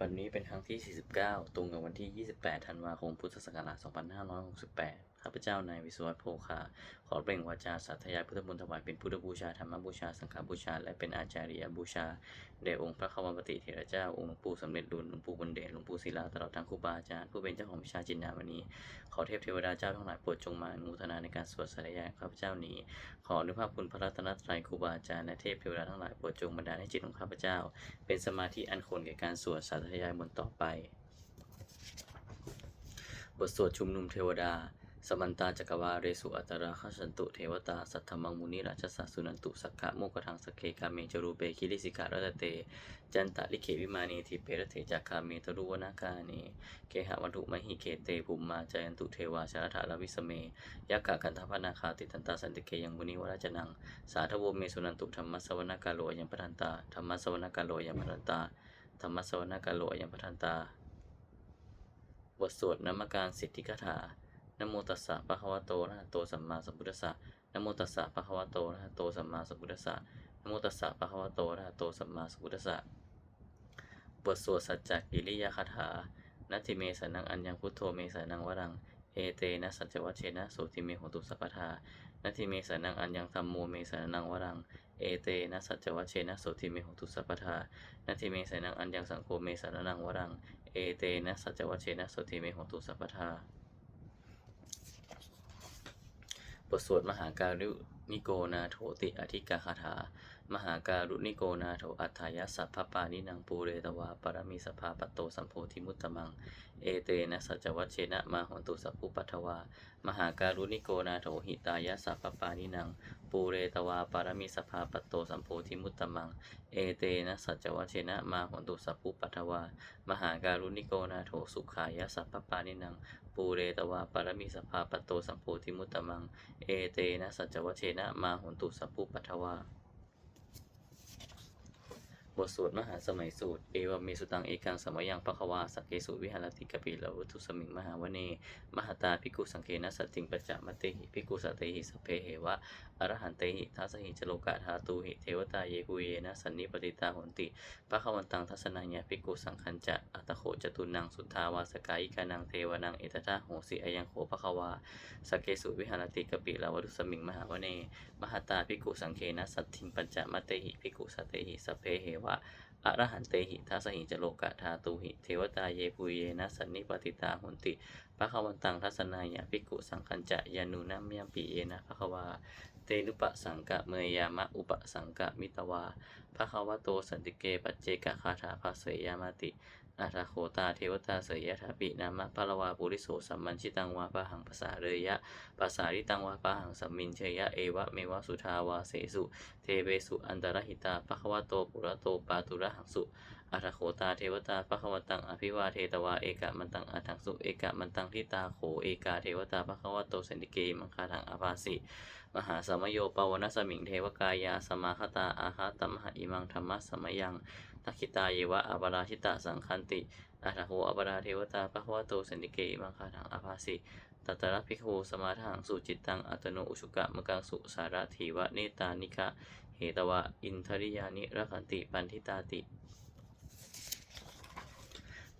วันนี้เป็นครั้งที่ 49 ตรงกับวันที่ 28 ธันวาคม พุทธศักราช 2568 ข้าพเจ้านายวิศวัตโภคาขอเปล่งวาจาสาธยายพุทธมนต์ถวายเป็นพุทธบูชาธรรมบูชาสังฆบูชา และเป็นอาจาริยบูชาแด่องค์พระคัมภปติเถระเจ้าองค์หลวงปู่สำเร็จรุ่นหลวงปู่บุญเดชหลวงปู่ศิลาตลอดทั้งครูบาอาจารย์ผู้เป็นเจ้าของวิชาจินดามณีขอเทพเทวดาเจ้าทั้งหลายโปรดจงมาอนุโมทนาในการสวดสาธยายข้าพเจ้านี้ ขออนุภาพคุณพระรัตนตรัยครูบาอาจารย์และเทพเทวดาทั้งหลายโปรดจงบันดาลให้จิตของข้าพเจ้า เป็นสมาธิอันควรแก่การสวดสาธยายมนต่อไปบทสวดชุมนุมเทวดา สมันตาจักวาเรสุอัตราคสันตุเทวตา สัทธมังมุนิราชสัสุนันตุสักขะโมกทังสกเคกาเมจรูเปคิริสิการะเต จันตะลิเขวิมานีทิเปรเถจักคาเมตรุวนาคาเนเกหะวันตุมหิเคเตภุมมาจายันตุเทวาชารถาลวิสเมยักขะคันธพนาคาติตันตาสันติเกยังมุนิวราชนัง สาธโวเมสุนันตุธรรมสวนากาโลยังพันตาธรรมสวนากาโลยังพันตาธรรมสวนากาโลยังพันตาบทสวดนมการสิทธิคาถา นโมตัสสะภะคะวะโตอะโตสัมมาสัมพุทธัสสะนโมตัสสะภะคะวะโตอะโตสัมมาสัมพุทธัสสะนโมตัสสะภะคะวะโตอะโตสัมมาสัมพุทธัสสะบทสวดสัจจกิริยาคาถานัตถิเมสานังอัญญังพุทโธเมสานังวรัง เอเตนะสัจวัชเชนะโสติเมหตุสัพพทานัตถิเมสานังอัญญังธัมโมเมสานังวรัง เอเตนะสัจวัชเชนะโสติเมหตุสัพพทานัตถิเมสานังอัญญังสังโฆเมสานังวรัง เอเตนะสัจวัชเชนะโสติเมหตุสัพพทา บทสวดมหาการุนิโกนาโถติอธิกาคาถา มหาการุนิโกนาโถอัฏฐายสัพพปานินังปูเรตวาปรมีสภาปตโตสัมโพธิมุตตมัง เอเตนะสัจวัชเชนะมาหนตุสัพพุปัทวา มหาการุนิโกนาโถหิตายสัพพปานินังปูเรตวาปารมีสภาปตโตสัมโพธิมุตตมัง เอเตนะสัจวัชเชนะมาหนตุสัพพุปัทวา มหาการุนิโกนาโถสุขายสัพพปานินัง ปูเรตวาปารมีสภาปตโตสัมโพธิมุตตมัง เอเตนะสัจวเชนะมาหุนตุสัพพุปัทวา บทสวดมหาสมัยสูตร เอวเมสุตังเอกังสมยังปะควาสักเกสุวิหารติกปิลาวุตุสมิงมหาวเน มหาตาภิกุสังเคนะสัตติงปัจจามติหิภิกุสัตติหิสเพเหวะอรหันเตหิทัสหิจโลกาธาตูหิเทวตาเยกุเยนะสันนิปติตาหนติปะควันตังทัสนังยะภิกุสังคัญจะอัตโขจตุนังสุทธาวาสกายิกานังเทวนังเอตตาโหสิอายังโขปะควาสักเกสุวิหารติกปิลาวุตุสมิงมหาวเนมหาตาภิกุสังเคนะสัตถิงปัญจมเตหิภิกุสัตเตหิสเพเหวะอรหันเตหิทัสหิจโลกะธาตุหิเทวตาเยปุเยนะสันนิปติตาหุนติภะควันตังทัสนายะภิกุสังคัญจะยานุนัมยมปีเยนะภะควาเตนุปะสังกะเมยยามะอุปสังกะมิตวาภะควะโตสันติเกปัจเจกะคาถาภาเสยยามติ อาทาโคตาเทวตาเสยยะถาปินามะพะละวาปุริโสสัมมันชิตังวาปะหังภาษาเรยะภาษาริตังวาปะหังสัมมินเชยะเอวะเมวะสุทาวาเสสุ เทเวสุอันตรหิตาภควโตปุระโตปาตุระหังสุอัตโขตาเทวตาภควตังอภิวาเทตวาเอกะมันตังอัถังสุเอกะมันตังทิตาโขเอกาเทวตาภควโตสันติเกมังคาทังอาภาสิมหาสมโยปวนสมิงเทวกายาสมาคตาอาหาตัมหอิมังธรรมะสมยัง ทักขิตาเยวะอัปราชิตาสังคันติอัตโขอัปราเทวตาภควโตสันติเกมังคาทังอภาสิตัตระภิกขุสมาทังสุจิตตังอัตโนอุชุกะมกังสุสาระถีวะเนตานิคะเหตวะอินทริยานิรักขันติปันทิตาติ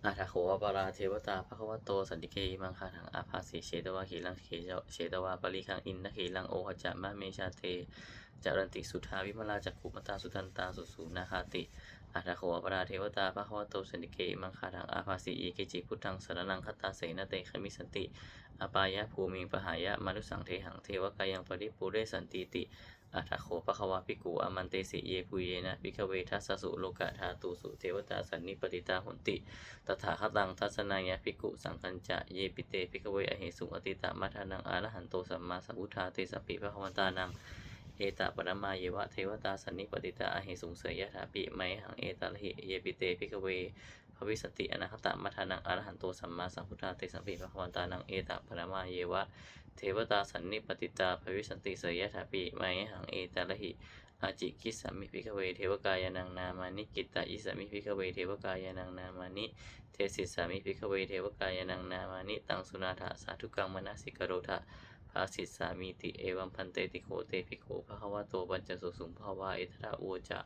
อาทาโขวปาราเทวตาภควโตสันติเกมังคาถังอาภาสีเชตวะขีลังเขเชตวะปริคังอินทขีลังโอหจะมะเมชาเตจารันติสุทาวิมลาจักขุมตาสุทันตาสุสูนาคาติ อาทาโขปราเทวตาภควโตสันติเกมังคาถังอาภาสีเอเกจิพุทธังสรนังคตาเสนเตขมิสันติอปายะภูมิงปหายะมนุสังเทหังเทวกายังปริปุเรสันติติอัฏฐโขปะควาภิกขุอมันเตสิเยปุเยนะภิกเวทัสสุโลกะธาตุสุเทวตาสันนิปติตาหุนติ ตถาคตังทัสนายะภิกุสังคัญจะเยปิเตภิกเวอเหสุงอติตามัทานังอารหันโตสัมมาสัมพุทธาเตสัพพิภะคะวันตานัง เอตาปรมาเยวะเทวตาสันนิปติตาอเหสุงเสยยะถาปิไมหังเอตาลหิเยปิเตภิกเวภวิสติอนาคตมัทานังอรหันโตสัมมาสัมพุทธาเตสัพพิภะคะวันตานังเอตาปรมาเยวะเทวตาสันนิปติตาภวิสติเสยยะถาปิไมหังเอตาลหิอาจิกิสามิพิกเวเทวกายานังนามานิกิตตาอิสามิพิกเวเทวกายานังนามานิเทศิสามิพิกเวเทวกายานังนามานิตังสุนาถาสาธุกังมนาสิกโรธา ภาสิสสามิติเอวัมพันเตติโคเตภิกขุภควะโตปัญจสุสุงภาวะเอตระโอจะ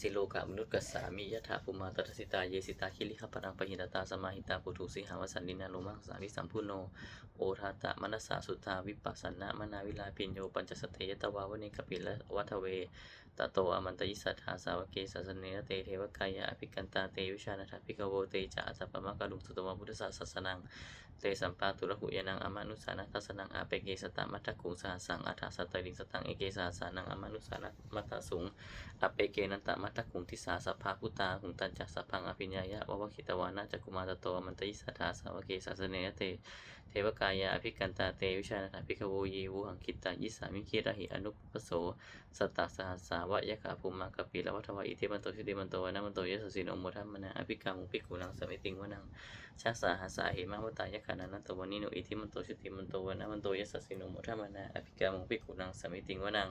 สิโลกะมนุษย์กัสสามิยะถาภูมาตัสิตาเยสิตาคิริขปังปหิตตาสมาหิตาปุถุสิหาวสันนินาโลมังสาริสัมพุโนโอทาตะมนัสสาสุทาวิปัสสนะมนาวิลาปิญโยปัญจสเตยตวาวเนกปิละวัทเว ตโตอมันตยิสัทธาสาวเกสัสเนเตเทวกายะอภิกันตาเตวิชานัทภิกโวเตจะอาสัพพมะกะลุงสุตมะพุทธศาสนังเตสัมปาตุระหุยนังอมานุสานัทัสนังอาเปเกสตะมัทกุงสาสังอัฏฐสตริงสตังเอเกสาสานังอมานุสานัมัทสุงอเปเกนันตมัทกุงทิสาสัพพาพุตาหุงตันจักสัพพังอภิญญายะวะวะคิตวานาจักุมารโตอมันตยิสัทธาสาวเกสัสเนเต เทวกายาอภิกันตาเตวิชานาภิกขโวเยวูหังคิตตายิสามิคิระหิอนุปปโสสตตาสหัสสาวะยะขาภูมังกปิละวัฏวะอิเทมันโตชิติมันโตวนะมันโตยะสสินอมุทัมมนะอภิกามุปิกุนังสมิติงวนังชัสาหัสสาหิมาวตายะขานันตวานิโนอิเทมันโตชิติมันโตวนะมันโตยะสสินอมุทัมมนะอภิกามุปิกุนังสมิติงวนัง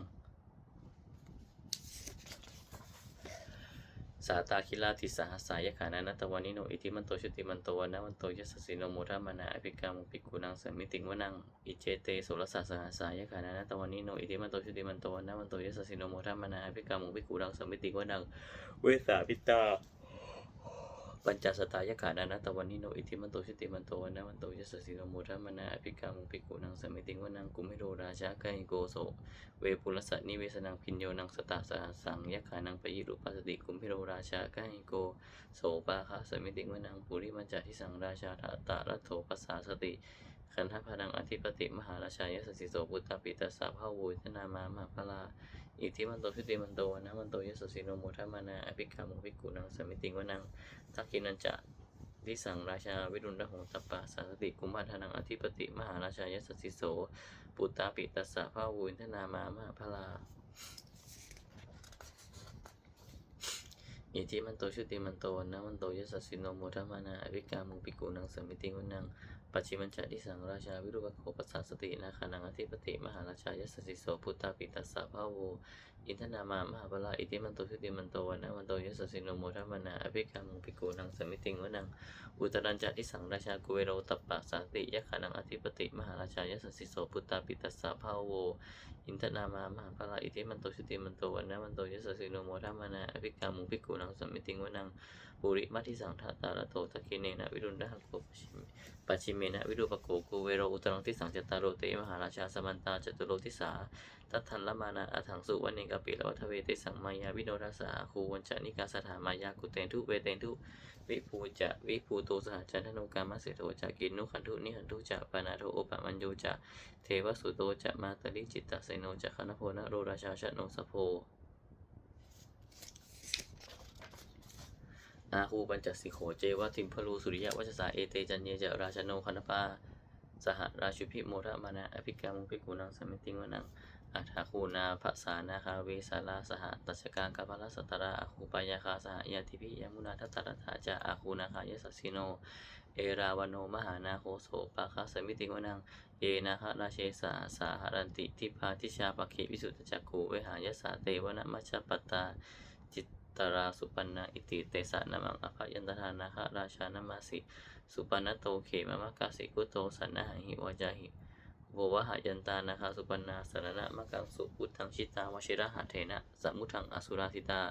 สาตาคิลาติสหัสายขานานัตวานิโนอิทิมันโตชุติมันโตวนะมันโตยัสสิโนโมทัมมานาอภิกามุปิกุนังสมิติงวนังอิเจเตสุรสาสหัสายขานานัตวานิโนอิทิมันโตชุติมันโตวนะมันโตยัสสิโนโมทัมมานาอภิกามุปิกุนังสมิติงวนังเวสาพิตา ปัญจสตายขานานัตวานิโนอิทิมันโตชุติมันโตวนะมันโตยสสิโนโมทัมนาอภิกามุปิกุนังสมิติงวนังกุมิโรราชาไกโกโสเวปุรสะนิเวสนังพินโยนังสตาสหสังยขานังปยิรุปัสสติกุมิโรราชากาหิโกโสปาคาสมิติวนังปุริมัจจาทิสังราชาทตะรัตโถปัสสาสติขันธพนังอธิปติมหาราชายสสิโสปุตตปิตัสสะภาวุทนามามาพลา อิทธิมันโตชุติมันโตนะมันโตยสสิโนโมทัมานาอภิกามุภิกขุนังสมิติงวนังทักกินันจะทิสังราชาวิรุณระหงตปปะสาสติกุมภาทนังอธิปติมหาราชายสสิโส ปุตตาปิตัสสะภาวุทนามามหาพลาอิทิมันโตชุติมันโตนะมันโตยสัสสิโนโมทมมานาอภิกามุปิกุนังสมิติวนัง ปัจฉิมัญจะดิสังราชาวิรุปโคปัสสาสตินาคานังอธิปติ มหาราชายสสสิโสพุทธาปิตัสสะภาโว อินทนามามหาพลาอิทิมันโตชุติมันโตวันนะมันโตยสัสสิโนโมทัมานาอภิกามุปิกุนังสมิติงวนังอุตรัญจดิสังราชากุเวโรตัปปะสาติยะคานังอธิปติมหาราชายสสิโสพุทธาปิตัสสะภาโวอินทนามามหาพลาอิทิมันโตชุติมันโตวันนะมันโตยสสสิโนโมทัมานาอภิกามุภิกขุนังสมิติงวนังปุริมัทิสังทาตาลโตตะกิเนนะวิรุณดหังโกปชิเมปัจฉิเมนะวิรูปโกโกเวโรอุตรังทิสังจตตารโรเตมหาราชาสมันตาจตุโรทิสา ตัทธันละมานาอัถังสุวันเนกปิละวัฏเวเตสังมายาวิโนทัสสาคูวันจนิกาสถามายากุเตนทุเวเตนทุวิภูจะวิภูโตสหจันทโนกามเสโทจะกินนุขันทุนิหันทุจะปานาโทโอปะมัญโยจะเทวสุโตจะมาตริจิตตเสโนจะคณโพนะโรราชาชโนสโพอาหูปัญจสิโขเจวะทิมพลูสุริยะวัชสาเอเตจันเยจะราชโนคณปาสหราชุพิโมระมานะอภิกามุภิกุนังสมิติงวนัง อัฏฐคูนาภาษานาคาเวสาลาสหตัชกากัปลสัตตระอาคูปายาคาสหยาติพิยมุนาทัตตะธาจาอาคูนาคายสัสสิโน เอราวโนมหานาโคโสปาคาสมิติวนังเยนะหะราเชสาสาหรันติทิพาทิชาปะเควิสุทธจักขูเวหายสาเตวนะมัชปตาจิตตราสุปันนาอิติเตสะนามังอภยันตทานาคะราชานามาสิ สุปันนโตเขมมะกาสิกุโตสันนะหิวจาหิ โววะหยันตานาคาสุปันนาสารณะมะกังสุพุทธังชิตาวชิระหะเทนะสมุทังอสุราสิตา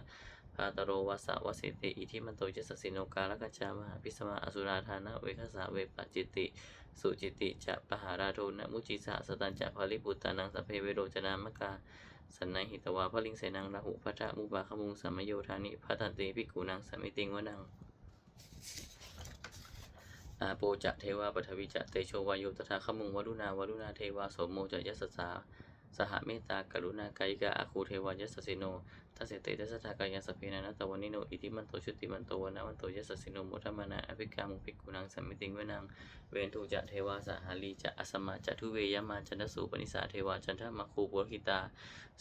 พาตโรวาสะวะเติอิทิมันโตจะสสิโนกาลกัจจามหาพิสมาอสุราธานะเวคสาเวปจิติ สุจิติจะปหาราโทนะมุจิสะสตันจะภาลิปุตตานังสพเพเวโรจนามกาสันนหิตวาพระลิงเสนังราหุพัทธมุปาขมุงสัมโยธานิพัทันติภิกขุนังสมิติงวนัง อาโปจะเทวาปฐวิจะเตโชวายุตถาขมุงวรุณาวรุณาเทวาโสมโมจะยัสสาสหเมตตากรุณากายิกาอาคูเทวายัสสิโนทัสเสเตทัสทากายาสพเพนานัตวานิโนอิทิมันโตชุติมันโตวนะมันโตยัสสิโนโมทัมมานาอภิกามุภิกขุนังสัมมิติงเวนังเวนทุจะเทวาสหาลีจะอสมาจะทุเวยมาจันทสุปนิสาเทวาจันทมาคูปุรคิตา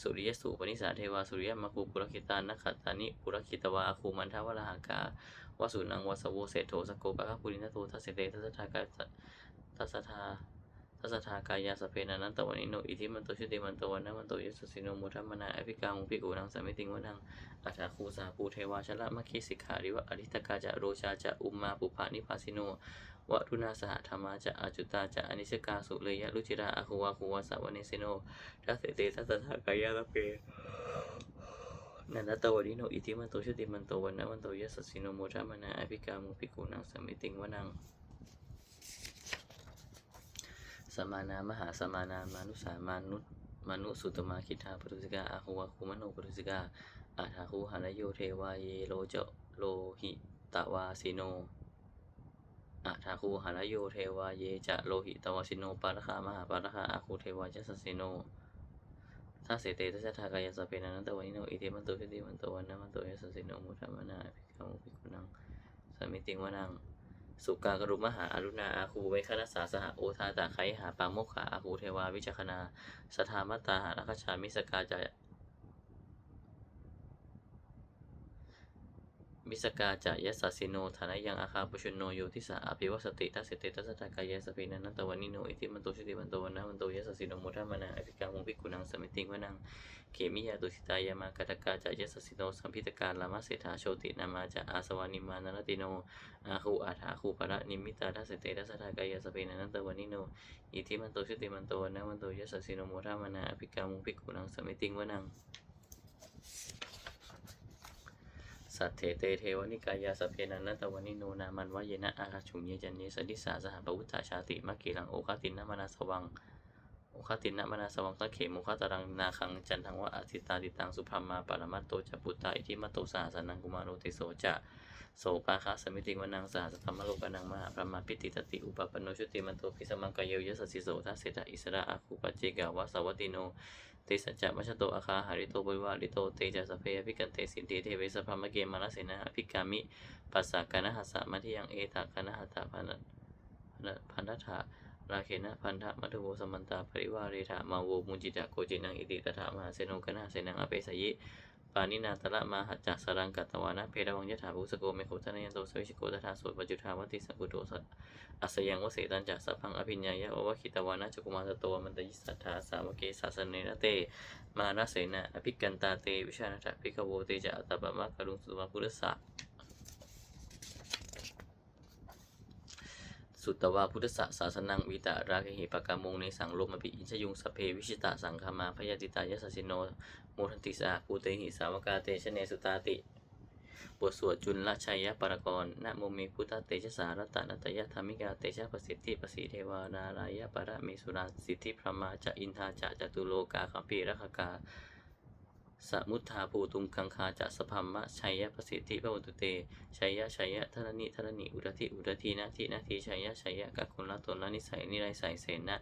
สุริยสุปนิสาเทวาสุริยมาคูปุรคิตานักขัตานิปุรคิตวาอาคูมันทวรหากา วสุนังวัสโวเศโทสโกปะคะปุรินโตทัสเสเตทัสทากาทัสสะทาทัสทากายาสเพนันตวันิโนอิทิมันโตชุติมันโตวันนมันโตยสสิโนโมทัมมนาอภิกามุภิกุนังสมมิติงวนังอัฏฐคูสาภูเทวาชละมะคิสิกขาริวะอริตกาจะโรชาจะอุมมาปุภานิพาสิโนวทุนาสหธรรมาจะอาจุตาจะอนิชกาสุเลยะรุจิราอาคูวาคูวาสาวเนสิโนทัสเสเตทัสทากายาสเพ นันตวริโนอิติมันโตชุติมันโตวันนะมันโตยัสสสิโนโมทามนาอภิกามุภิกขุนังสมิติงวนังสมานามหาสมานามานุสามานุมนุสุตมาคิทาปรุสิกาอาหุวะคุมโนปรุสิกาอาทาคุหานโยเทวาเยโลเจโลหิตวาสิโนอาทาคุหานโยเทวาเยจะโลหิตวาสิโนปารคามหาปารคาอาคุเทวายัสสสิโน ถ้าเสเตทัสสะทากายสพเพนันตวันิโนอิเทมันโตชิติมันตวันนะมันตุยสสิโนมุทามนาภิกขามุภิกขุนังสมิติงวนังสุกากรุมหาอรุณาอาคูเวคณสาสหโอทาตาไคหาปาโมขาอาคูเทวาวิจคณาสธามตตาหานัคชามิสกาจาย มิสกาจะยัสสสิโนฐานะยังอาคาปุชุนโนโยทิสาอภิวสติทัสเสเตทัสสทากายสพเพนันตวันนิโนอิทิมันโตชิติมันโตวันนะมันโตยสสิโนมุทามนาภิกามุภิกุนังสมิติงวนังเขมิยาตุสิตายามากตกาจะยสสิโนสัมพิตการลามาเศรษฐาโชตินามาจะอาสวานิมานนติโนอาคูอาถาคูปะระนิมิตาทัสเตทัสสทากายสพเพนันตวันิโนอิทิมันโตชุติมันโตวันนะมันโตยสสิโนโมทามนาอภิกามุภิกุนังสมิติงวนัง สัทเถเตเทวนิกายาสพเพนันตวันิโนนามันวะเยนะอาคาชุงเยจันเยสดิสาสหปวุตตาชาติมักกีรังโอคตินนมนาสวังโอคตินะมนาสวังสังเขมุขตรังนาคังจันทังวะอธิตาติตังสุพรมาปรมัตโตจะปุตตาอิทิมัตโตสหสนังกุมารโติโสจะโสปาคาสมิติวนังสหสธรรมโลกนังมหาพระมาปิติตติอุปปนโนชุติมันโตพิสมังกายเยยสสสิโสทัสเสตอิสระอาคูปัจเจกาวะสวัติโน เตสัจจะมัชโตอาคาหาริโตบริวาริโตเตจัสเพยพิกันเตสินเตเทเวสพรมเกมาลสินะพิกามิปัสสะกานะหัสสะมัทิยังเอตากานะหัตถะพันพันธะราเคนะพันธะมัทโวสมันตาปริวาเรธามาโวมุจิตะโกจินังอิติตถามหาเสนงกนาเสนังอเปสยิ ปานินาตละมาหัจจสรังกัตวานะเพดวังยถาภูสโกเมโคทะนยันโตสวิชโกตถาสวดปัจจุทาวติสังกุโตสัตอัสยังวเสตันจัสัพพังอภิญญายะโอวะคิตวานะจุกุมาตโตมันตยิสัทธาสาวเกสาสเนนะเต มานาเสนะอภิกันตาเตวิชานะทะภิกขโวเตจะอัตตะมะกรุงสุมาพุทธสสะ สุตตวาพุทธะศาสนังวิตาราคหิปกามงในสังลมอภิอินชยุงสเพวิชิตาสังคามาพยาติตายสสสิโนโมทันติสาภูเตหิสาวกาเตชะเนสุตาติบทสวดจุลชัยยปรกรณโมเมพุทธเตชะสารตนัตยธรรมิกาเตชะประสิทธิประสีเทวานารายปรเมสุราสิทธิพระมาจะอินทาจะจตุโลกาคัมภีรคกา สมุทธาภูตุงคังคาจะสพัมมะชัยยะประสิทธิพระวันตุเตชัยยะชัยยะทรณิทรณิอุรติอุรตินาทินาทิชัยยะชัยยะกักุลละตนละนิสัยนิไรใสเสนะ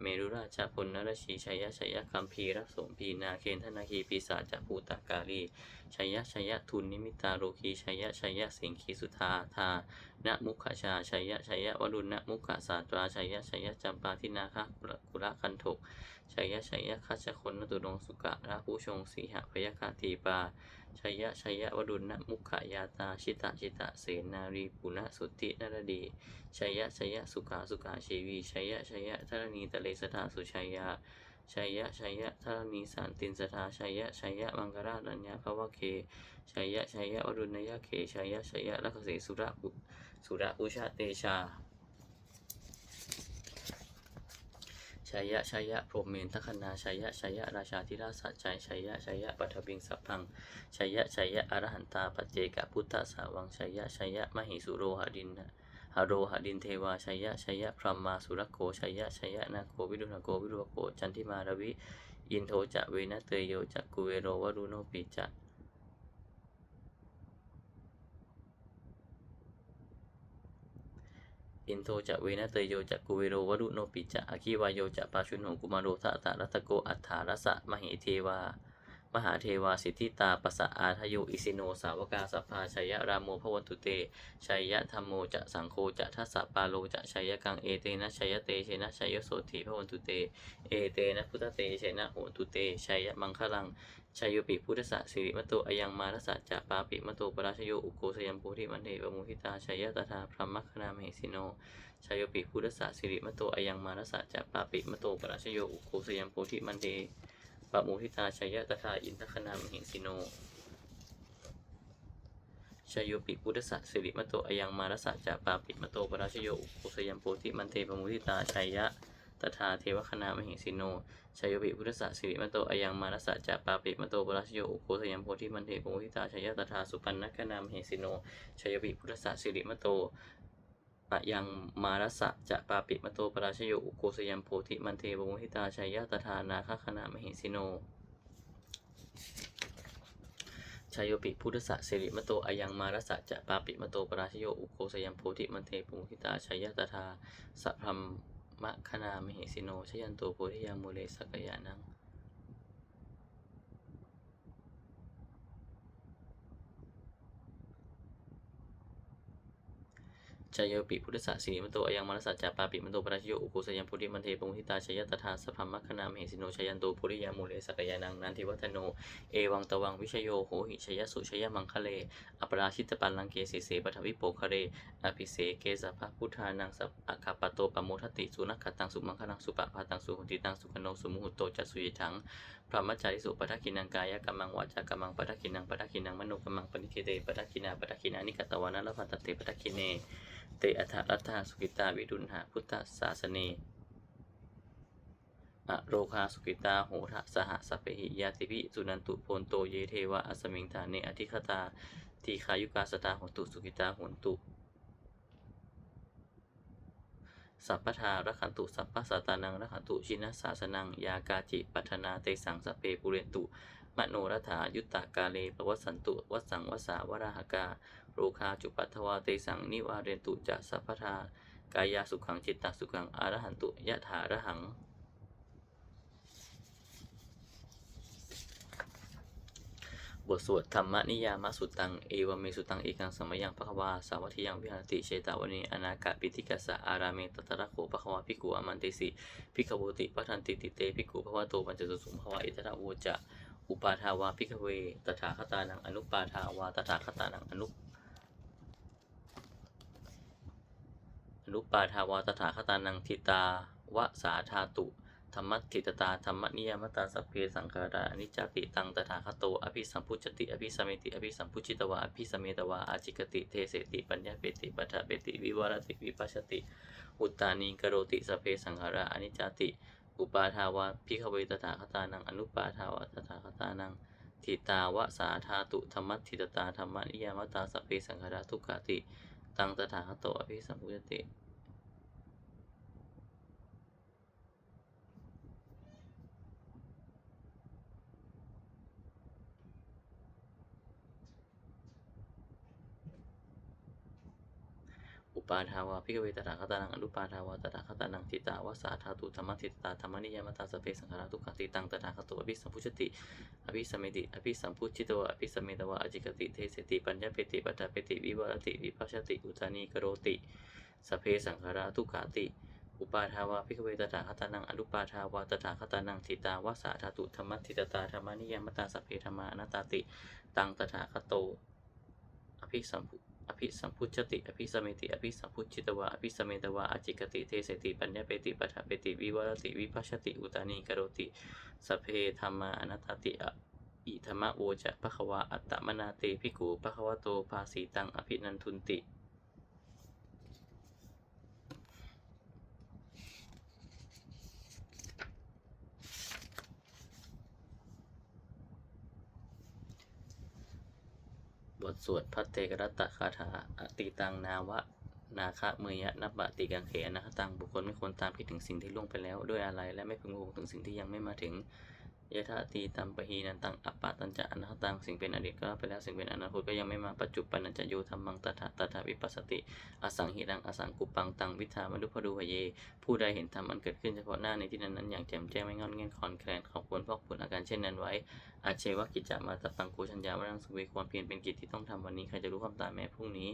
เมรุราชพลนรชีชัยยะชัยยะคัมภีรสมพีนาเคนธนาคีปีศาจภูตากาลีชัยยะชัยยะทุนนิมิตาโรคีชัยยะชัยยะสิงคีสุธาธานะมุขชาชัยยะชัยยะวรุณนะมุขศาสตราชัยยะชัยยะจำปาทินาคะกุละคันถก ชัยยะชัยยะคัชคนนตุดงสุกะราผู้ชงสีหะพยคาทีปาชัยยะชัยยะวดุลนะมุขยาตาชิตะชิตะเสนารีปุณะสุทธินรดีชัยยะชัยยะสุขาสุขาชีวีชัยยะชัยยะธรณีตะเลสถาสุชัยยะชัยยะชัยยะธรณีสันตินสถาชัยยะชัยยะมังครารัญญาภวะเคชัยยะชัยยะวดุลนยะเคชัยยะชัยยะลักขเสสุระปุสุระอุชาเตชา ชัยยะชัยยะพรหมเมนทคนาชัยยะชัยยะราชาธิราชสัจจัยชัยยะชัยยะปัทวิงสัพพังชัยยะชัยยะอรหันตาปัจเจกพุทธสาวังชัยยะชัยยะมหิสุโรหดินนะหโรหดินเทวาชัยยะชัยยะพรหมาสุรโกชัยยะชัยยะนาโกวิรุณโกวิรุโกจันทิมารวิ อินโทจะเวนะเตโยจะกุเวโรวรุโนปิจะ อินโทจะเวนะเตโยจะกุเวโรวรุโนปิจะอคิวายโยจะปาชุนโหกุมารโรทะตะรัตโกอัฏฐารสะมหิเทวา มหาเทวาสิทธิตาปัสสะอาทโยอิสิโน สาวกาสัพพาชัยยะรามโมพวันตุเตชัยยะธรรมโมจะสังโฆจะทัสสะปาโลจะชัยยะกังเอเตนะชัยยะเตเชนะชัยยะโสติพวันตุเต เอเตนะพุทธเตเชนะโหนตุเตชัยยะมังคลังชัยโยปิพุทธะสิริมโตอยังมารสะจะปาปิมโตปราชโยอุโกสยัมโพธิมันเทปมุทิตาชัยยะตถาพระมัคณามเหสิโนชัยโยปิพุทธะสิริมโตอยังมารสะจะปาปิมโตปราชโยอุโกสยัมโพธิมันเท ปะมุทิตาชัยยะตถาอินทคณามเหสิโนชยโยปิพุทธะสิริมโตอยังมารสะจะปาปิมโตปราชโยอุโกสยัมโพธิมันเทปมุทิตาชัยยะตถาเทวคณามหิสิโนชัยปิพุทธะสิริมโตอายังมารสะจะปาปิมโตปราชโยอุโคสยามโพธิมันเทโพธิตาชัยะตถาสุปันนคณามหิสิโนชัยปิพุทธะสิริมโต อะยังมารสะจะปาปิมโตปราชโยอุโคสยามโพธิมันเทโพธิตาชัยยะตถานาคคณามหิสิโนชายโยปิพุทธะสิริมโตอายังมารสะจะปาปิมโตปราชโยอุโคสยัมโพธิมันเทปุงคิตาชัยตถาสัพพมมะคณามหิสิโนชยันโตโพธิยามูเลสกยานัง ชายโยปิพุทธสสะสิริมโตอายังมารสะจะปาปิมโตปราชโยอุโคสยัมโพธิมันเทปุงคิตาชยตถาสัพพมะคณามหิสิโนชยันโตโพธิยามูเลสกยานังนันทิวัฒโน เอวังตวังวิชโยโหหิชยสุชยมังคะเล อปราชิตปัลลังเกสีเสปทวิโปคะเร อภิเสเกสะภะพุทธานังสัพอาคาปโตปโมทติสุนักขตังสุมังคลังสุปะพาตังสุหุติตังสุขโนสุมุหุโตจัสุยถังพระมัจจาริสุปทักขินังกายกัมมังวาจากัมมังปทักขินังปทักขินังมโนกัมมังปณิเคเตปทักขินาปทักขินานิกตวานะละพันตเตปทักขิเน เตอัฏฐรัตถาสุกิตาวิดุนหาพุทธศาสเนอโรคาสุกิตาโหทะสหสพเพหิยาติภิสุนันตุโพนโตเยเทวะอสมิงธานเนอธิคตาทีขายุกาสตาหนตุสุกิตาโหนตุ สัพพทาระขันตุสัพพสตานังระขันตุชินะสาสนังยากาจิปัฒนาเตสังสเพปุเรนตุมโนรัฐายุตตากาเลปวัสสันตุวัสสังวสาวราหกา โรคาจุปัทวาเตสังนิวาเรนตุจะสัพพทากายาสุขังจิตตสุขังอารหันตุยะถาระหังบทสวดธรรมนิยามสุตัง เอวเมสุตังเอกังสมยังปะควาสาวัติยังวิหารติเชตาวนีอนากาปิติกัสสะอาราเมตตระโขปะควาภิกุอมันติสิภิกขโวติปะทันติติเตภิกขุภวะโตปัญจสุสุมภวะอิตระโวจะอุปาทาวาภิกเวตถาคตานังอนุปาทาวาตถาคตานังอนุ อนุปาทาวาตถาคตานังทิตาวะสาธาตุธรรมทิตตาธรรมนิยมตาสัพเพสังขาราอนิจจติตังตถาคโตอภิสัมพุจติอภิสมเมติอภิสัมพุจิตวะอภิสมเมตวะอาจิกติเทเสติปัญญาเปติปัฏฐเปติวิวรติวิปัสสติอุตตานีกโรติสัพเพสังขาราอนิจจติ อุปาทาวาพิขเวตถาคตานังอนุปาทาวาตถาคตานังทิตาวะสาธาตุธรรมทิตตาธรรมนิยมตาสัพเพสังขาราทุกขติ ตังตถาคโตอภิสัมพุจติ ปาทาวาพิกเวตถาคตานังอนุปาทาวาตถาคตานังทิตาวาสาธาตุธรรมทิตตาธรรมนิยมตาสเพสังขาราทุกขติตังตถาคโตอภิสัมพุชติอภิสัมเมติอภิสัมพุชิตวะอภิสัมเมตวะอจิกติเทสติปัญญาเปติปัฏฐเปติวิวรติวิปัสสติอุตานีกโรติสเพสังขาราทุกขติอุปาทาวาพิกเวตถาคตานังอนุปาทาวาตถาคตานังทิตาวาสาธาตุธรรมทิตตาธรรมนิยมตาสเพธรรมานาตาติ ตังตถาคโตอภิสัมพุ อภิสัมพุชติ อภิสมเมติ อภิสัมพุชิตวะ อภิสมเมตวะ อจิกติ เทเสติ ปัญญาเปติปัฏฐเปติ วิวรติ วิปัสสติ อุตานีกโรติสพเพธรรมาอนัตติอิธรรมโอจะภควะอัตตมนาเตภิกขุภควโตภาสีตัง อภินันทุนติ ทสวดพัตเตกรัตตคาถาอติตังนาวะ นาคะเมยะนับบะติกังเขนะตังบุคคลไม่ควรตามคิดถึงสิ่งที่ล่วงไปแล้ว ด้วยอะไรและไม่พึงพงถึงสิ่งที่ยังไม่มาถึง ยะถาตีตัมปะหีนันตังอัปปะตัญจะอนะตังสิ่งเป็นอดีตก็ไปแล้วสิ่งเป็นอนาคตก็ยังไม่มาปัจจุบันนันจะโยธรรมังตถาตถาวิปัสสติ อสังหิรังอสังกุปังตังวิธามนุพดูหเย ผู้ใดเห็นธรรมอันเกิดขึ้นเฉพาะหน้าในที่นั้นนั้นอย่างแจ่มแจ้งไม่งอนเงียนคลอนแคลนขอบควรพอกผลอาการเช่นนั้นไว้ อาเชวะกิจจามาตปังกูชัญญาวรังสุเวความเพียรเป็นกิจที่ต้องทำวันนี้ใครจะรู้ความตายแม้พรุ่งนี้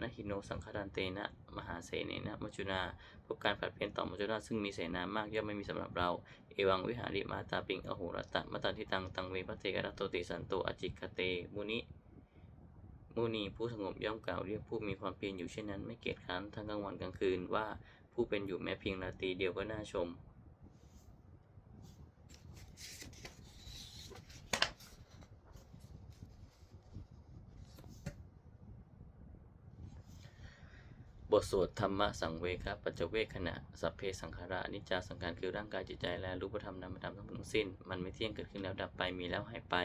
นะหิโนสังคารันเตนะ มหาเสเนนะมัจจุนาพบการผัดเปลี่ยนต่อมัจจุราชซึ่งมีเสนามากย่อมไม่มีสำหรับเรา เอวังวิหาริมาตาปิงอโหรตะมตันทิตังตังเวพระเตกรัตโตติสันโตอจิกเต มุนิมุนีผู้สงบย่อมกล่าวเรียกผู้มีความเพียรอยู่เช่นนั้นไม่เกียจคร้านทั้งกลางวันกลางคืนว่าผู้เป็นอยู่แม้เพียงนาทีเดียวก็น่าชม บทสวดธรรมะสังเวคะปัจจเวคขณะสัพเพสังขาระนิจจาสังขารคือร่างกายจิตใจและรูปธรรมนามธรรมทั้งหมดทั้งสิ้น มันไม่เที่ยงเกิดขึ้นแล้วดับไปมีแล้วหายไป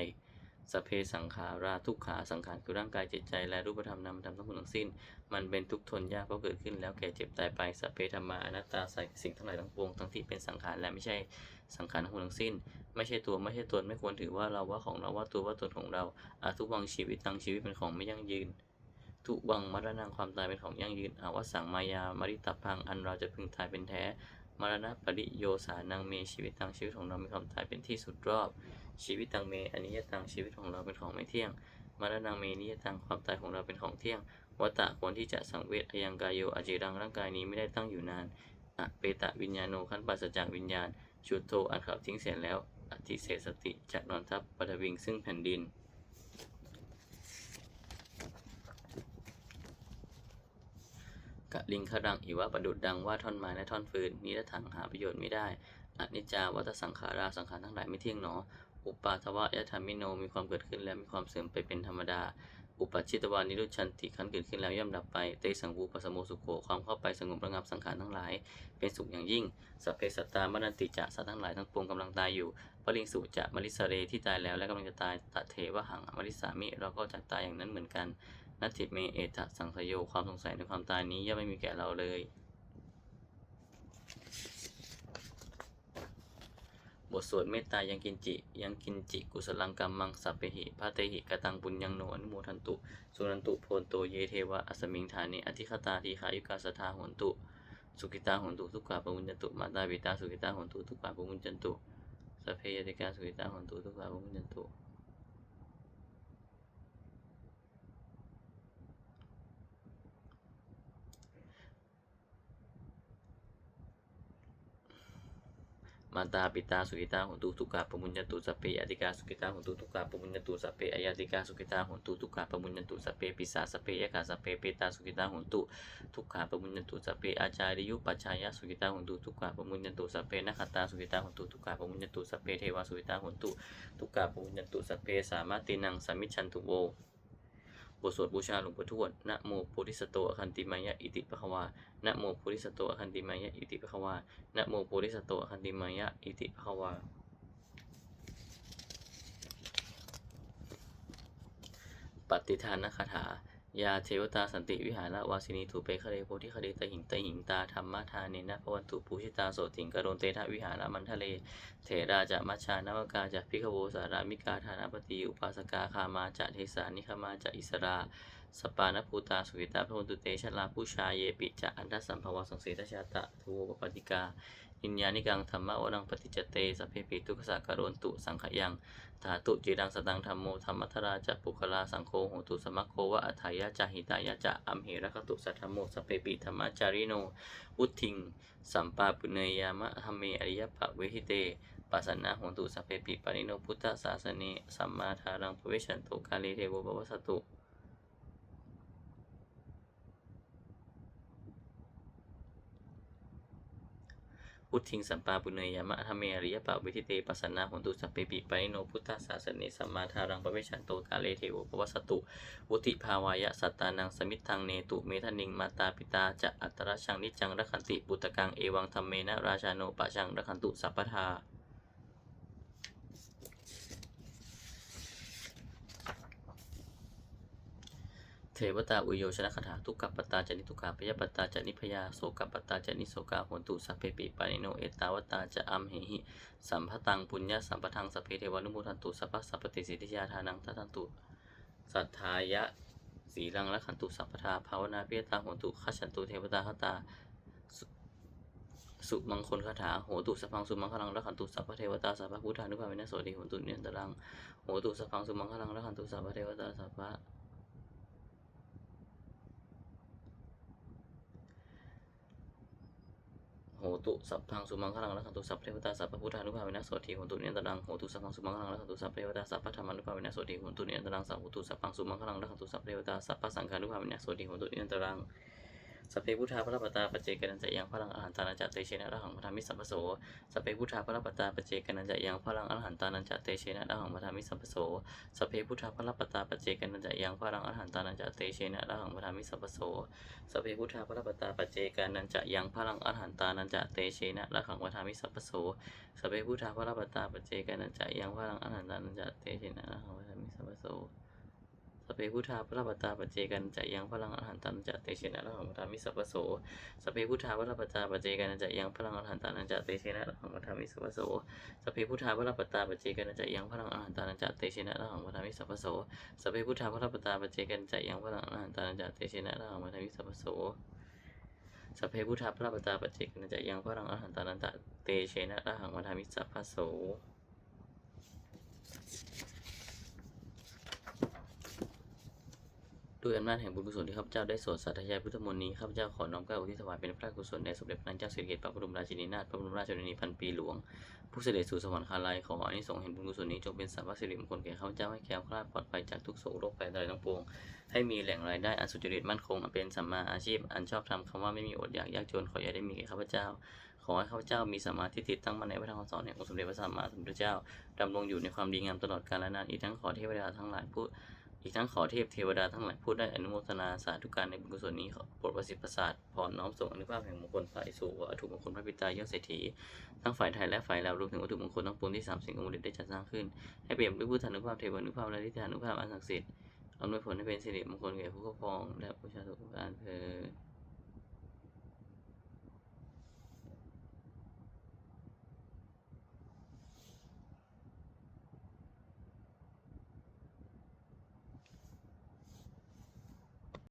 สัพเพสังขาราทุกขาสังขารคือร่างกายจิตใจและรูปธรรมนามธรรมทั้งหมดทั้งสิ้น มันเป็นทุกทนยากเพราะเกิดขึ้นแล้วแก่เจ็บตายไปสัพเพธรรมาอนัตตาใส่สิ่งทั้งหลายทั้งปวงทั้งที่เป็นสังขารและไม่ใช่สังขารทั้งหมดทั้งสิ้น ไม่ใช่ตัวไม่ใช่ตนไม่ควรถือว่าเราว่าของเราว่าตัวว่าตนของเราอาทุกวังชีวิตตังชีวิตเป็นของไม่ยั่งยืน ทุวังมรณะความตายเป็นของยั่งยืนอาวสังมายา มริตพัง อันเราจะพึงตายเป็นแท้ มรณะปริโยสานังเม ชีวิตตังชีวิตของเรามีความตายเป็นที่สุดรอบ ชีวิตตังเมอนิยตังชีวิตของเราเป็นของไม่เที่ยง มรณะเมนิยตังความตายของเราเป็นของเที่ยง วัตตะควรที่จะสังเวชอยังกายโยอจิรังร่างกายนี้ไม่ได้ตั้งอยู่นานอะเปตะวิญญาโนขั้นปัสจากวิญญาณชุดโทอันขับทิ้งเสร็จแล้วอธิเศษสติจะนอนทับปฐวิงซึ่งแผ่นดิน กะลิงครังอิวะประดุดดังว่าท่อนไม้และท่อนฟืนนี้ละถังหาประโยชน์ไม่ได้อนิจจาวัตสังขาราสังขารทั้งหลายไม่เที่ยงหนอ อุปาทวะยะธรรมิโนมีความเกิดขึ้นและมีความเสื่อมไปเป็นธรรมดา อุปชิตวานิรุชันติขันเกิดขึ้นแล้วย่อมดับไป เตสังวูปสโมสุโขความเข้าไปสงบระงับสังขารทั้งหลาย เป็นสุขอย่างยิ่ง สัพเพสัตตามนันติจะสัตว์ทั้งหลายทั้งปวงกำลังตายอยู่ปริงสุจะมริสเรที่ตายแล้วและกำลังจะตายตะเทวหังมริสามิเราก็จะตายอย่างนั้นเหมือนกัน นัตถิเมเอตะสังสยโยความสงสัยในความตายนี้ย่อมไม่มีแก่เราเลย บทสวดเมตตายังกินจิ ยังกินจิ กุศลังกัมมังสัพเพหิพระเตหิกตังปุญญังโนอนุโมทันตุ สุนันตุโพนโตเยเทวะอสมิงฐานิอธิคตาทีขายุกาสทาหนตุ สุกิตาหนตุทุกขาปมุญจันตุมาตาปิตาสุกิตาหนตุทุกขาปมุญจันตุสัพเพยติกาสุกิตาหนตุทุกขาปมุญจันตุ มาตาปิตาสุกิตาหุนตุทุกขะปมุญญตุสัพเพอติกาสุกิตาหุนตุทุกขะปมุญญตุสัพเพอยติกาสุกิตาหุนตุทุกขะปมุญญตุสัพเพปิสาสัพเพยกาสัพเพเปตาสุกิตาหุนตุทุกขะปมุญญตุสัพเพอาจาริยุปัจฉายะสุกิตาหุนตุทุกขะปมุญญตุสัพเพนัคขตาสุกิตาหุนตุทุกขะปมุญญตุสัพเพเทวาสุกิตาหุนตุทุกขะปมุญญตุสัพเพสามารตินังสมิชชันตุโว บทสวดบูชาหลวงปู่ทวด นะโมโพธิสตโตอคันติมายะอิติปะคะวานะโมโพธิสตโตอคันติมายะอิติปะคะวา นะโมโพธิสัตว์โตอคันติมายะอิติปะควา ปฏิทานคาถา ยาเทวตาสันติวิหารวาสินีถูเปคเรโพธิคเดตหิงตหิงตาธรรมทานเนนะพวันตุปูชิตาโสติงกโรนเตทะวิหารมันทะเล เถราจะมัชชานวกาจะพิขโวสารามิกาธานาปฏิอุปาสกาคามาจะเทสานิคมาจะอิสราสปานภูตาสุวิตาพระวันตุเตชลาผู้ชายเยปิจะอันทัสัมภวสังเสทชาตะทูปปฏิกา อินญานิกังธรรมะวรังปฏิจเตสัพเพปิทุกขสักการนตุสังขยังถาตุจิรังสตังธรรมโมธรรมัทราจะปุคลาสังโฆโหตุสมัคโควะอัฏฐายะจหิตายะจะอัมเหระคตุสัทธมโมสัพเพปิธรรมจาริโนวุทิง สัมปาปุเนยามะธรรมเมอริยปะเวหิเตปัสสนะโหตุสัพเพปิปานิโนพุทธศาสเนสัมมาทารังภเวชันตุกาเลเทโวภวสตุ พุทธิงสัมปาปุเนยยามะธรรมเมอริยปะวิทิเตปัสสนาหนตุสัพเพปิปานิโนพุทธศาสนิสัมมาทารังปะเวชันโตกาเลเทโวปวัสตุ วุติภาวายะสัตตานังสมิทังเนตุเมทนิงมาตาปิตาจะอัตระชังนิจังรักขันติปุตตะกังเอวังธรรมเมนะราชาโนปะชังรักขันตุสัพพทา วตาอุโยชนะคาถาทุกขปตตาจานิทุกขาพยปตตาจานิพยาโสกปตตาจานิโสกาหนตุสัพเพปิปานิโนเอตาวตาจะอัมเหหิสัมภตังปุญญาสัมปทังสัพเพเทวานุโมทันตุสัพพะสัพปติสิทธิยาทานังทัตันตุสัทธายะสีลังละขันตุสัพพทาภาวนาเปียตาหนตุขัชันตุเทวตาคตาสุมังคลคาถาโหตุสัพพังสุมังคลังละขันตุสัพพเทวตาสัพพะพุทธานุภาเวนะโสติโหนตุเนียนตรังโหตุสัพพังสุมังคลังละขันตุสัพพเทวตาสัพพ โหตุสัพพังสุมังคลังละขันตุสัพเทวตาสัพพะพุทธานุภาเวนะโสตีโหนตุเนียนตรังโหตุสัพพังสุมังคลังละขันตุสัพเทวตาสัพพะธรรมานุภาเวนะโสตีโหนตุเนียนตรังสัพหุตุสัพพังสุมังคลังละขันตุสัพเทวตาสัพพะสังฆานุภาเวนะโสตีโหนตุเนียนตรัง สเพพุทธาพระปตาปเจกนันจะยังพลังอรหันตานันจะเตเชนะระหังพระธรรมิสัมปโสสเพพุทธาพระปตาปเจกนันจะยังพลังอรหันตานันจะเตเชนะระหังพระธรรมิสัมปโสสเพพุทธาพระปตาปเจกนันจะยังพลังอรหันตานันจะเตเชนะระหังพระธรรมิสัมปโสสเพพุทธาพระปตาปเจกนันจะยังพลังอรหันตานันจะเตเชนะระหังพระธรรมิสัมปโสสเพพุทธาพระปตาปเจกนันจะยังพลังอรหันตานันจะเตเชนะระหังพระธรรมิสัมปโส สเพพุทธาพระปัตตาปจเจกันจะยังพลังอรหันตันจะเตเชนะระหังมัทามิสัพโสสเพพุทธาพระปัตตาปจเจกันจะยังพลังอรหันตันจะเตเชนะระหังมัทามิสัพโสสเพพุทธาพระปัตตาปจเจกันจะยังพลังอรหันตันจะเตเชนะระหังมัทามิสัพโสสเพพุทธาพระปัตตาปจเจกันจะยังพลังอรหันตันจะเตเชนะระหังมัทามิสัพโสสพเพพุทธาพระปตตาปจเจกันจะยังพลังอรหันตันจะเตเชนะระหังมัทามิสัพพโส ด้วยอำนาจแห่งบุญกุศลที่ข้าพเจ้าได้สวดสาธยายพุทธมนต์นี้ข้าพเจ้าขอน้อมเกล้าอุทิศถวายเป็นพระกุศลแด่สมเด็จพระนางเจ้าสิริกิติ์พระบรมราชินีนาถพระบรมราชชนนีพันปีหลวง ผู้เสด็จสู่สวรรคาลัยขออานิสงส์แห่งบุญกุศลนี้จงเป็นสัพพสิริมงคลแก่ข้าพเจ้าให้แคล้วคลาดปลอดภัยจากทุกโศกโรคภัยใดทั้งปวง ให้มีแหล่งรายได้อันสุจริตมั่นคงอันเป็นสัมมาอาชีพ อันชอบธรรมคำว่าไม่มีอดอยากยากจนขออย่าได้มีแก่ข้าพเจ้า ขอให้ข้าพเจ้ามีสมมาธิติดตั้งมั่นในพระธรรมคำสอนแห่งองค์สมเด็จพระสัมมาสัมพุทธเจ้าดำรงอยู่ในความดีงามตลอดกาลนานอีกทั้งขอเทวดาทั้งหลายผู้ อีกทั้งขอเทพเทวดาทั้งหลายผู้ได้อนุโมทนาสาธุการในบุญกุศลนี้ขอโปรดประสิทธิ์ประสาทพรน้อมส่งอนุภาพแห่งมงคลฝ่ายสู่วัตถุมงคลพระพิตายอดเศรษฐีทั้งฝ่ายไทยและฝ่ายลาวรวมถึงวัตถุมงคลทั้งปวงที่สามสิ่งองค์เดชได้จัดสร้างขึ้น ให้เปี่ยมด้วยพุทธานุภาพเทวานุภาพและทิฏฐานุภาพอันศักดิ์สิทธิ์อำนวยผลให้เป็นสิริมงคลแก่ผู้ครอบครองและผู้ชาทุกการเธอ